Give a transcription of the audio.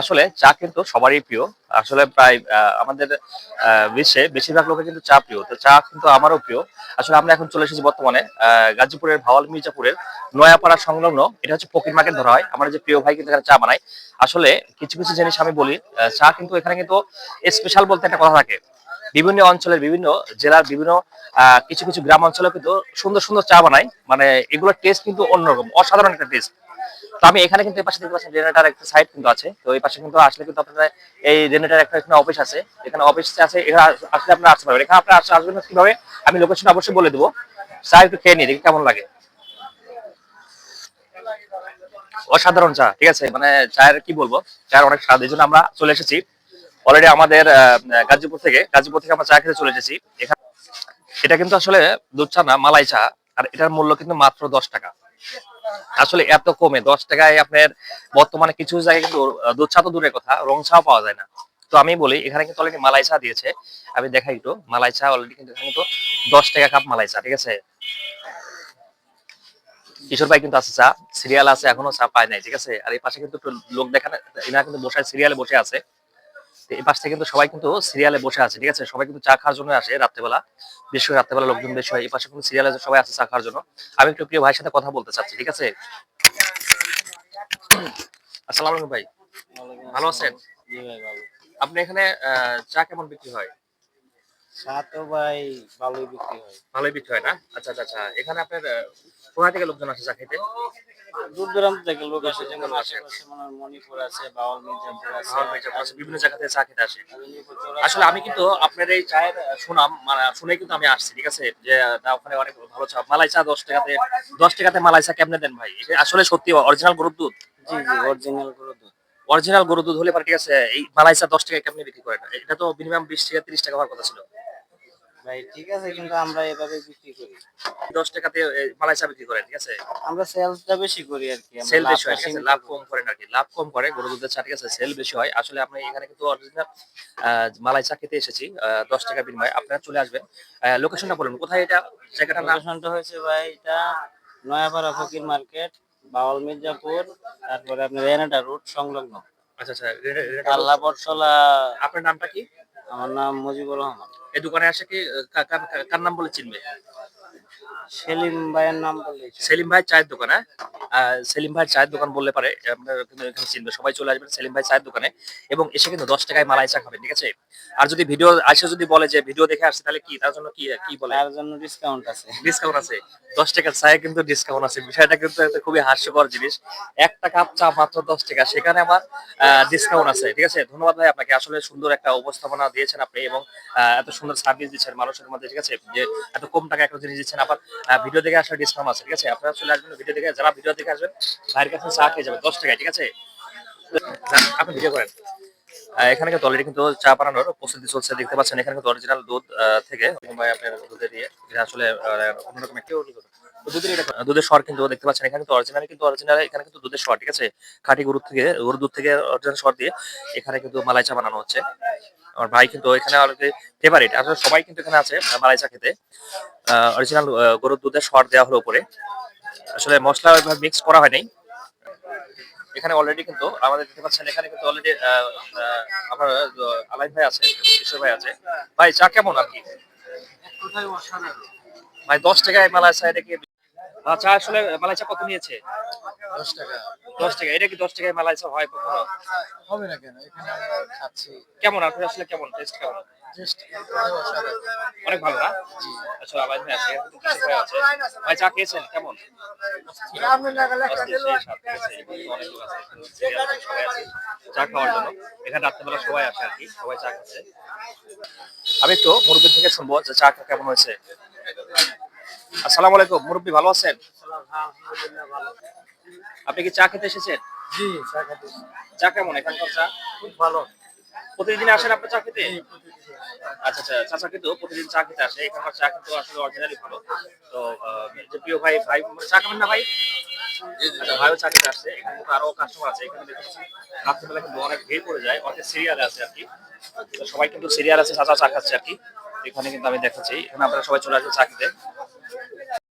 আসলে চা কিন্তু সবারই প্রিয়। আসলে প্রায় আমাদের বিশ্বে বেশিরভাগ লোকের কিন্তু চা প্রিয়। তো চা কিন্তু আমারও প্রিয়। আসলে আমরা এখন চলে এসেছি বর্তমানে গাজীপুরের ভাওয়াল মির্জাপুরের নয়াপাড়া সংলগ্ন, এটা হচ্ছে পকির মার্কেট ধরা হয়। আমার যে প্রিয় ভাই কিন্তু এখানে চা বানায়। আসলে কিছু কিছু জিনিস আমি বলি চা কিন্তু এখানে কিন্তু স্পেশাল বলতে একটা কথা থাকে। বিভিন্ন অঞ্চলের বিভিন্ন জেলার বিভিন্ন কিছু কিছু গ্রাম অঞ্চলে কিন্তু সুন্দর সুন্দর চা বানায়। মানে এগুলোর টেস্ট কিন্তু অন্যরকম, অসাধারণ একটা টেস্ট তো আমি এখানে কিন্তু এই পাশে দেখতে পাচ্ছেন জেনারেটার একটা সাইট কিন্তু আছে। তো এই পাশে কিন্তু আসলে কিন্তু আপনারা এই জেনারেটার একটা এখানে অফিস আছে। এখানে অফিস আছে, এখানে আসলে আপনারা আসতে পারবেন। এখানে আপনারা আসবেন কীভাবে? আমি লোকেশন অবশ্যই বলে দেবো। চা একটু খেয়ে নিই দেখি কেমন লাগে। অসাধারণ চা, ঠিক আছে? মানে চায়ের কি বলব? চায়ের অনেক স্বাদ। এই জন্য আমরা চলে এসেছি। অলরেডি আমাদের গাজীপুর থেকে গাজীপুর থেকে আমরা চা খেতে চলে এসেছি। এখানে এটা কিন্তু আসলে দুধ চা না, মালাই চা। আর এটার মূল্য কিন্তু মাত্র দশ টাকা। আসলে এত কমে, দশ টাকায় আপনার বর্তমানে কিছু জায়গায় কিন্তু দুধ চা তো দূরের কথা, রং চাও পাওয়া যায় না। তো আমি বলি, এখানে কিন্তু অলরেডি মালাই চা দিয়েছে। আমি দেখাই একটু, মালাই চা অলরেডি কিন্তু এখানে কিন্তু দশ টাকা কাপ মালাই চা, ঠিক আছে? কিশোর ভাই কিন্তু আছে চা সিরিয়াল আছে, এখনও চা পায় নাই, ঠিক আছে? আর এই পাশে কিন্তু লোক দেখানে, এনারা কিন্তু বসে সিরিয়ালে বসে আছে। এই পাশ কিন্তু সবাই কিন্তু সিরিয়ালে বসে আছে ঠিক আছে? সবাই কিন্তু চা খাওয়ার জন্য আসে রাত্রেবেলা। বেশি করে রাত্রেবেলা লোকজন বেশি হয় এই পাশে কিন্তু সিরিয়ালে সবাই আছে চা খাওয়ার জন্য। আমি একটু প্রিয় ভাইয়ের সাথে কথা বলতে চাচ্ছি ঠিক আছে? আসসালামু আলাইকুম ভাই। ভালো আছেন? আপনি এখানে চা কেমন বিক্রি হয়? চা তো ভাই ভালোই বিক্রি হয়। ভালোই বিক্রি হয় না? আচ্ছা আচ্ছা আচ্ছা। এখানে আপনার কোথা থেকে লোকজন আসে চা খেতে? দূর দূরান্ত থেকে লোক আসে যেমন আশেপাশে মনে মণিপুর আছে বাউল মির্জাপুর আছে বিভিন্ন জায়গা থেকে চা খেতে আসে আসলে আমি কিন্তু আপনার এই চায়ের সুনাম মানে শুনে কিন্তু আমি আসছি ঠিক আছে? যে ওখানে অনেক ভালো চা মালাই চা দশ টাকাতে দশ টাকাতে মালাই চা কেমনে দেন ভাই? এটা আসলে সত্যি অরিজিনাল গরুর দুধ? জি জি অরিজিনাল গরু দুধ। অরিজিনাল গরুর দুধ হলে পরে ঠিক আছে এই মালাই চা দশ টাকা কেমনে বিক্রি করেন? এটা তো মিনিমাম বিশ টাকা তিরিশ টাকা হওয়ার কথা ছিল। ভাই ঠিক আছে কিন্তু আমরা এভাবে বিক্রি করি। দশ টাকাতে বিক্রি করেন ঠিক আছে? আমরা সেলসটা বেশি করি আর কি সেল বেশি হয় ঠিক আছে? লাভ কম করেন আর কি লাভ কম করে গরু দুধের চা ঠিক আছে? সেল বেশি হয়। আসলে আপনি এখানে কিন্তু অরিজিনাল খেতে এসেছি দশ টাকা বিনিময়ে। আপনারা চলে আসবেন। লোকেশনটা বলুন কোথায় এটা? জায়গাটার নাম? লোকেশনটা হয়েছে ভাই এটা নয়াপাড়া ফকির মার্কেট বাউল মির্জাপুর তারপরে আপনার রেনাটা রুট সংলগ্ন। আচ্ছা আচ্ছা আল্লাহ বটতলা। আপনার নামটা কি? আমার নাম মুজিবুর রহমান। এই দোকানে আসে কি কার নাম বলে চিনবে? সেলিম ভাইয়ের নাম বললেই সেলিম ভাই চায়ের দোকান হ্যাঁ? সেলিম ভাই চায়ের দোকান বললে পারে আপনার কিন্তু এখানে চিনবে সবাই চলে আসবেন সেলিম ভাই চায়ের দোকানে এবং এসে কিন্তু দশ টাকায় মালাই চা খাবেন ঠিক আছে? আর যদি ভিডিও আসে যদি বলে যে ভিডিও দেখে আসছে তাহলে কি তার জন্য কি কি বলে? তার জন্য ডিসকাউন্ট আছে। ডিসকাউন্ট আছে। দশ টাকার চায়ে কিন্তু ডিসকাউন্ট আছে। বিষয়টা কিন্তু একটা খুবই হাস্যকর জিনিস। একটা কাপ চা মাত্র দশ টাকা সেখানে আমার ডিসকাউন্ট আছে ঠিক আছে? ধন্যবাদ ভাই আপনাকে আসলে সুন্দর একটা উপস্থাপনা দিয়েছেন আপনি এবং এত সুন্দর সার্ভিস দিচ্ছেন মানুষের মধ্যে ঠিক আছে? যে এত কম টাকা একটা জিনিস দিচ্ছেন আবার ভিডিও দেখে আসার ডিসকাউন্ট আছে, ঠিক আছে? আপনারা চলে আসবেন ভিডিও দেখে, যারা ভিডিও দেখে আসবেন, ভাইয়ের কাছে চা খেয়ে যাবেন দশ টাকায়, ঠিক আছে? আপনি ভিডিও করেন। এখানে কিন্তু অলরেডি কিন্তু চা বানানোর প্রস্তুতি চলছে, দেখতে পাচ্ছেন, এখানে কিন্তু অরিজিনাল দুধ থেকে আপনার দুধে দিয়ে, এটা আসলে অন্যরকম দুধের স্বর কিন্তু দেখতে পাচ্ছেন, এখানে কিন্তু অরিজিনাল কিন্তু অরিজিনাল এখানে কিন্তু দুধের স্বর, ঠিক আছে? খাঁটি গরুর থেকে, গরুর দুধ থেকে অরিজিনাল স্বর দিয়ে এখানে কিন্তু মালাই চা বানানো হচ্ছে। আমার ভাই কিন্তু এখানে অলরেডি ফেভারিট আসলে সবাই কিন্তু এখানে আছে আহ, মালাই চা খেতে। অরিজিনাল গরুর দুধের স্বর দেওয়া হলো উপরে। আসলে মশলা ওইভাবে মিক্স করা হয় নাই। এখানে অলরেডি কিন্তু আমাদের দেখতে পাচ্ছেন এখানে কিন্তু অলরেডি আমার আহ, আলাইন ভাই আছে কিশোর ভাই আছে। ভাই চা কেমন আর কি ভাই দশ টাকায় মালাই চা এটা চা আসলে মালাই চা কত নিয়েছে? দশ টাকা। দশ টাকা এটা কি দশ টাকায় মালাইচা হয় কখনো? হবে না কেন? এখানে খাচ্ছি। কেমন? আপনি আসলে কেমন? টেস্ট কেমন? অনেক ভালো না? আচ্ছা আলাইন ভাই আছে ভাই চা খেয়েছেন? কেমন? তো চা খাওয়ার জন্য। এখানে রাত্রেবেলা সবাই আসে আর কি সবাই চা খাচ্ছে। আমি একটু মুরব্বী থেকে শুনব যে চা কেমন হয়েছে। আসসালামু আলাইকুম, মুরব্বী ভালো আছেন? আপনি কি চা খেতে এসেছেন? চা কেমন, এখানকার চা? খুব ভালো প্রতিদিন আসেন চা খেতে? আচ্ছা আচ্ছা চাচা কিন্তু প্রতিদিন চা খেতে আসে, এখানকার চা কিন্তু আসলে অরিজিনালি ভালো। তো প্রিয় ভাই ভাই, চা খাবেন না ভাই? আচ্ছা চা খেতে আসছে এখানে আরও কাস্টমার আছে, এখানে কিন্তু অনেক ভিড় পড়ে যায়, অনেক সিরিয়াল আছে সবাই কিন্তু সিরিয়াল আছে, চাচা চা খাচ্ছে এখানে কিন্তু আমি দেখাচ্ছি, এখানে আপনারা সবাই চলে আসবে চা খেতে।